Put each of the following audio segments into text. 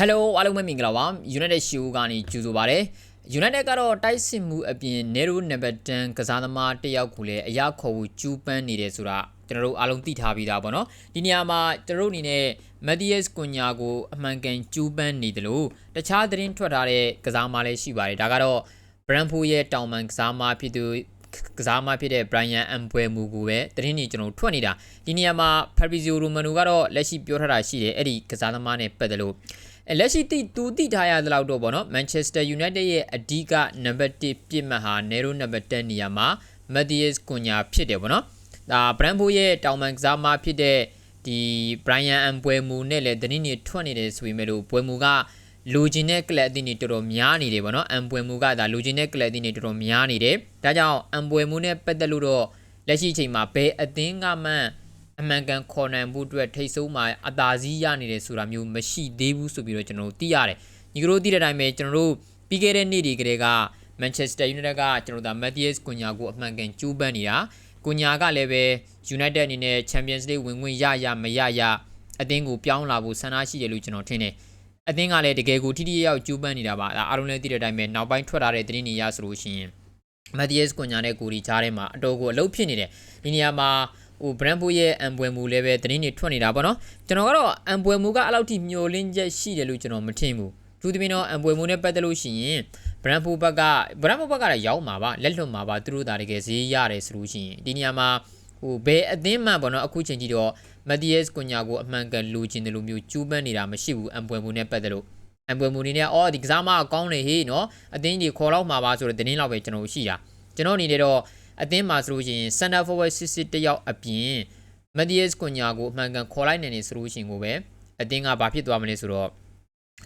Hello အားလုံးပဲမင်္ဂလာပါ United Show ကနေကြိုဆိုပါရစေ United ကတော့တိုက်စစ်မှုအပြင် Nero Number 10ကစားသမားတစ်ယောက်ကိုလည်းအရာခေါ်ဖို့ကျူးပန်းနေတယ်ဆိုတာကျွန်တော်တို့အားလုံးသိထားပြီးသားပေါ့နော်ဒီနေရာမှာကျွန်တော်တို့အနေနဲ့ Matthias Cunha ကိုအမှန်ကန်ကျူးပန်းနေတယ်လို့တခြားသတင်းထွက်ထားတဲ့ကစားသမားလည်းရှိပါတယ်ဒါကတော့ Brentford ရဲ့တောင်ပန်ကစားသမားဖြစ်သူကစားမဖြစ်တဲ့ Brian Mbeumo ကိုပဲသတင်းတွေကျွန်တော်ထွက်နေတာဒီနေရာမှာ Fabrizio Romano ကတော့လက်ရှိပြောထားတာရှိတယ်အဲ့ဒီကစားသမားနဲ့ပတ်သက်လို့အဲ လက်ရှိတိသူတိထားရသလောက်တော့ဗောနော် Manchester United ရဲ့အဓိကနံပါတ်1ပြစ်မှတ်ဟာ Nero နံပါတ်10နေရာမှာ Matthias Cunha ဖြစ်တယ်ဗောနော်ဒါ Brentford ရဲ့တောင်ပန်ကစားမဖြစ်တဲ့ဒီ Brian Mbeumo နဲ့လည်းသတင်းတွေထွက်နေတယ်ဆိုပေမဲ့လို့ Mbeumo ကလူကျင်တဲ့ကလပ်အသင်းတွေတော်တော်များနေတယ်ဗောနော်အမ်ပွေမူကဒါလူကျင်တဲ့ကလပ်အသင်းတွေတော်တော်များနေတယ်ဒါကြောင့်အမ်ပွေမူနဲ့ပတ်သက်လို့တော့လက်ရှိအချိန်မှာဘယ်အသင်းကမှ အမှန်ကန်ခေါ်နိုင်ဖို့အတွက်ထိတ်ဆုံးမှာအသာစီးရနေတယ်ဆိုတာမျိုးမရှိသေးဘူးဆိုပြီးတော့ကျွန်တော်တို့သိရတယ်ညီကတို့သိတဲ့အတိုင်းပဲကျွန်တော်တို့ပြီးခဲ့တဲ့နေ့တွေကလေးက Manchester United ကကျွန်တော်တို့ဒါ Matthias Cunha ကိုအမှန်ကန်ကျူးပန်းနေတာကိုညာကလည်းပဲ United အနေနဲ့ Champions League ဝင်ဝင်ရရမရရအသင်းကိုပြောင်းလာဖို့ဆန္ဒရှိတယ်လို့ကျွန်တော်ထင်တယ်အသင်းကလည်းတကယ်ကိုထိထိရောက်ကျူးပန်းနေတာပါဒါအားလုံးလည်းသိတဲ့အတိုင်းပဲနောက်ပိုင်းထွက်လာတဲ့သတင်းတွေရဆိုလို့ရှိရင်မက်သီးယက်စ်ကွန်ညာနဲ့ကိုရီချားထဲမှာအတော်ကိုအလုပ်ဖြစ်နေတယ်ဒီနေရာမှာ ဟိုဘရန်ဘူရဲ့အမ်ပွယ်မူလည်းပဲသတင်းတွေထွက်နေတာပေါ့နော်ကျွန်တော်ကတော့အမ်ပွယ်မူကအလောက်ထိမျောလင်းချက်ရှိတယ်လို့ကျွန်တော်မထင်ဘူးသူတပင်းတော့အမ်ပွယ်မူနဲ့ပတ်သက်လို့ရှိရင်ဘရန်ဘူဘက်ကဘရန်ဘူဘက်ကလည်းရောက်မှာပါလက်လွတ်မှာပါသူတို့ဒါတကယ်ဈေးရတယ်ဆိုလို့ရှိရင်ဒီနေရာမှာဟိုဘယ်အသင်းမှပေါ့နော်အခုချိန်ကြီးတော့မက်သီးယက်စ်ကွန်ညာကိုအမှန်ကန်လူချင်းတယ်လို့မျိုးကျူးပန်းနေတာမရှိဘူးအမ်ပွယ်မူနဲ့ပတ်သက်လို့အမ်ပွယ်မူနေနဲ့အော်ဒီကစားမအကောင်းနေဟေးနော်အသင်းကြီးခေါ်တော့မှာပါဆိုတဲ့တင်းလောက်ပဲကျွန်တော်ရှိတာကျွန်တော်အနေနဲ့တော့ အသင်းမှာဆိုလို့ရှိရင် center forward စစ်တယောက်အပြင်မက်ဒီယက်စ်ကွန်ညာကိုအမှန်ကန်ခေါ်လိုက်နိုင်နေဆိုလို့ရှိရင်ကိုပဲအသင်းကဘာဖြစ်သွားမလဲဆိုတော့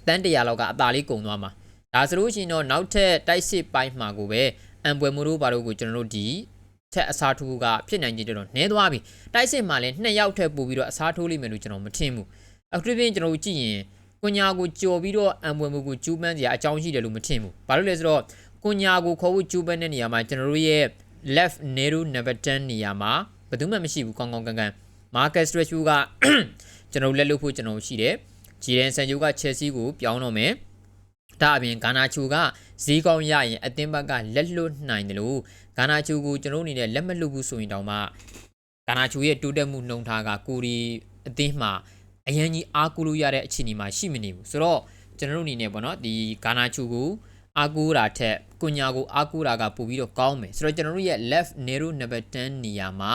တန်းတရာလောက်ကအသာလေးကုန်သွားမှာဒါဆိုလို့ရှိရင်တော့နောက်ထပ်တိုက်စစ်ပိုင်းမှာကိုပဲအမ်ပွယ်မူတို့ဘာလို့ကိုကျွန်တော်တို့ဒီချက်အစားထိုးကဖြစ်နိုင်ကြတယ်တော့နည်းသွားပြီတိုက်စစ်မှာလည်းနှစ်ယောက်ထက်ပို့ပြီးတော့အစားထိုးလိမ့်မယ်လို့ကျွန်တော်မထင်ဘူးအခုပြင်ကျွန်တော်တို့ကြည့်ရင်ကွန်ညာကိုကြော်ပြီးတော့အံပွေမှုကိုကျူးပန်းစရာအကြောင်းရှိတယ်လို့မထင်ဘူး။ဘာလို့လဲဆိုတော့ကွန်ညာကိုခေါ်ဖို့ကျူးပန်းတဲ့နေရာမှာကျွန်တော်တို့ရဲ့ left narrow number 10နေရာမှာဘယ်သူမှမရှိဘူးကောင်းကောင်းကန်ကန် Marcus Rashford ကကျွန်တော်လက်လို့ဖို့ကျွန်တော်ရှိတယ်။ Jadon Sancho က Chelsea ကိုပြောင်းတော့မယ်။ဒါအပြင်ဂါနာချူကဈေးကောင်းရရင်အသင်းဘက်ကလက်လွတ်နိုင်တယ်လို့ဂါနာချူကိုကျွန်တော်အနေနဲ့လက်မလွတ်ဘူးဆိုရင်တောင်မှဂါနာချူရဲ့တိုးတက်မှုနှုံထားကကိုရီအသင်းမှာအရန်ကြီးအားကိုးလို့ရတဲ့အခြေအနေမှာရှိမနေဘူးဆိုတော့ကျွန်တော်တို့အနေနဲ့ပေါ့နော်ဒီဂါနာချူကိုအားကိုးတာထက် ကွန်ညာကိုအားကိုးတာကပိုပြီးတော့ကောင်းမယ်ဆိုတော့ကျွန်တော်တို့ရဲ့ left narrow number 10နေရာမှာ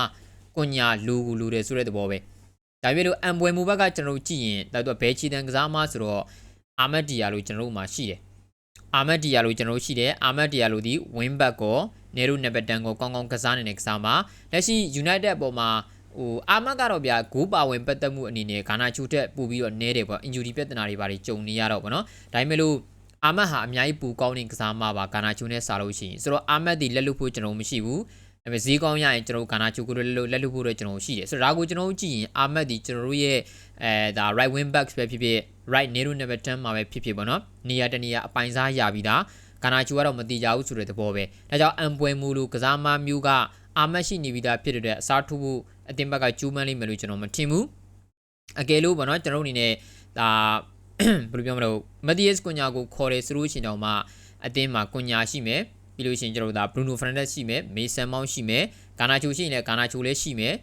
ကွန်ညာလူကိုလူတယ်ဆိုတဲ့သဘောပဲဒါပေမဲ့လို့အမ်ပွဲမူဘက်ကကျွန်တော်တို့ကြည့်ရင်ဒါတော့ဘဲချီတန်ကစားမဆိုတော့အာမတ်ဒီယာလို့ကျွန်တော်တို့မှာရှိတယ်အာမတ်ဒီယာလို့ကျွန်တော်တို့ရှိတယ်အာမတ်ဒီယာလို့ဒီ win back ကိုနေရုနံပါတ်10ကိုကောင်းကောင်းကစားနေတဲ့ကစားမှာလက်ရှိ United အပေါ်မှာဟိုအာမတ်ကတော့ဗျာဂိုးပါဝင်ပတ်သက်မှုအနေနဲ့ဂါနာချူတက်ပို့ပြီးတော့နဲတယ်ပေါ့ injury ပြဿနာတွေပါတွေကြုံနေရတော့ဗောနော်ဒါပေမဲ့လို့ အာမတ်ဟာအများကြီးပူကောင်းတဲ့ကစားမှာပါဂါနာချူနဲ့စားလို့ရှိရင်ဆိုတော့အာမတ်ဒီလက်လွတ်ဖို့ကျွန်တော်မရှိဘူးဒါပေမဲ့ဈေးကောင်းရရင်ကျွန်တော်ဂါနာချူကိုလက်လွတ်လက်လွတ်ဖို့တော့ကျွန်တော်ရှိတယ်ဆိုတော့ဒါကိုကျွန်တော်ကြည့်ရင်အာမတ်ဒီကျွန်တော်တို့ရဲ့အဲဒါ right wing back ပဲဖြစ်ဖြစ် right nero number 10မှာပဲဖြစ်ဖြစ်ပေါ့နော်နေရာတနေရာအပိုင်စားရပြီးသားဂါနာချူကတော့မတိကြဘူးဆိုတဲ့သဘောပဲဒါကြောင့်အမ်ပွဲမူလိုကစားမမျိုးကအာမတ်ရှိနေပြီးသားဖြစ်တဲ့အစားထိုးဖို့အတင်ဘက်ကကျူးမန်းလိမ့်မယ်လို့ကျွန်တော်မထင်ဘူးအကယ်လို့ပေါ့နော်ကျွန်တော်အနေနဲ့ဒါ ဘယ်လိုပြောမလို့မက်ဒီယက်စ်ကွန်ညာကိုခေါ်တယ်ဆိုလို့ရှိရင်တော့မှအတင်းမှာကွန်ညာရှိမယ်ပြီးလို့ရှိရင်ကျွန်တော်တို့ဒါဘရူနိုဖရန်ဒက်ရှိမယ်မေဆန်မောင်းရှိမယ်ဂါနာချိုရှိရင်လည်းဂါနာချိုလည်းရှိမယ်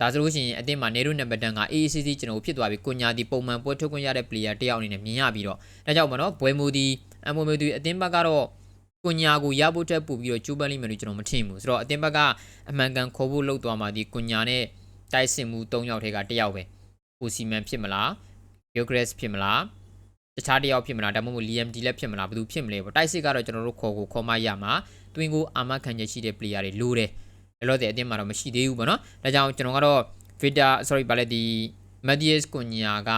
ဒါဆိုလို့ရှိရင်အတင်းမှာနေရိုနံပါတ်10က AACC ကျွန်တော်ဖြစ်သွားပြီကွန်ညာဒီပုံမှန်ပွဲထုတ်ခွင့်ရတဲ့ player တယောက်အနေနဲ့မြင်ရပြီးတော့ဒါကြောင့်ပေါ့နော်ဘွယ်မူဒီအမိုမူဒီအတင်းဘက်ကတော့ကွန်ညာကိုရဖို့တက်ပို့ပြီးတော့ကျိုးပန်းလိမ့်မယ်လို့ကျွန်တော်မထင်ဘူးဆိုတော့အတင်းဘက်ကအမှန်ကန်ခေါ်ဖို့လုပ်သွားမှဒီကွန်ညာနဲ့တိုက်စင်မှု၃ယောက်ထဲကတစ်ယောက်ပဲဟိုစီမန်ဖြစ်မလား ဘီယိုဂရက်စ်ဖြစ်မလားတခြားတစ်ယောက်ဖြစ်မလားဒါမှမဟုတ် Liam D လည်းဖြစ်မလားဘယ်သူဖြစ်မလဲပေါ့တိုက်စစ်ကတော့ကျွန်တော်တို့ခေါ်ကိုခေါ်မရမှာတွင်ကိုအာမခံချက်ရှိတဲ့ player တွေလိုတယ်လောလောဆယ်အတင်းမှာတော့မရှိသေးဘူးပေါ့နော်ဒါကြောင့်ကျွန်တော်ကတော့ Vita sorry ဗာလဲဒီ Matthias Cunha က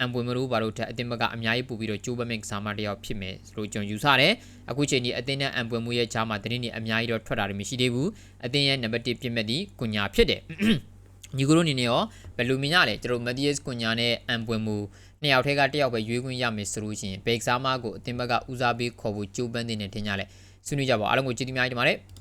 အမ်ပွေမလို့ဘာလို့ထက်အတင်းဘက်ကအများကြီးပူပြီးတော့ကျိုးပမင်ကစားမတယောက်ဖြစ်မယ်ဆိုလို့ကျွန်တော်ယူဆတယ်အခုချိန်ကြီးအတင်းနဲ့အမ်ပွေမှုရဲ့ခြားမှာတင်းနေအများကြီးတော့ထွက်တာတွေမရှိသေးဘူးအတင်းရဲ့နံပါတ်1ပြစ်မဲ့ဒီ Cunha ဖြစ်တယ် ညီကိုတို့အနေနဲ့ရောဘယ်လိုမြင်ရလဲကျွန်တော် Matthias Cunha နဲ့အမ်ပွေမှုနှစ်ယောက်ထဲကတစ်ယောက်ပဲရွေးခွင့်ရမယ်ဆိုလို့ရှိရင်ဘေကစားမကိုအတင်းဘက်ကဦးစားပေးခေါ်ဖို့ကြိုးပမ်းနေတယ်ထင်ကြလဲဆွေးနွေးကြပါအားလုံးကိုကျေးဇူးများတင်ပါတယ်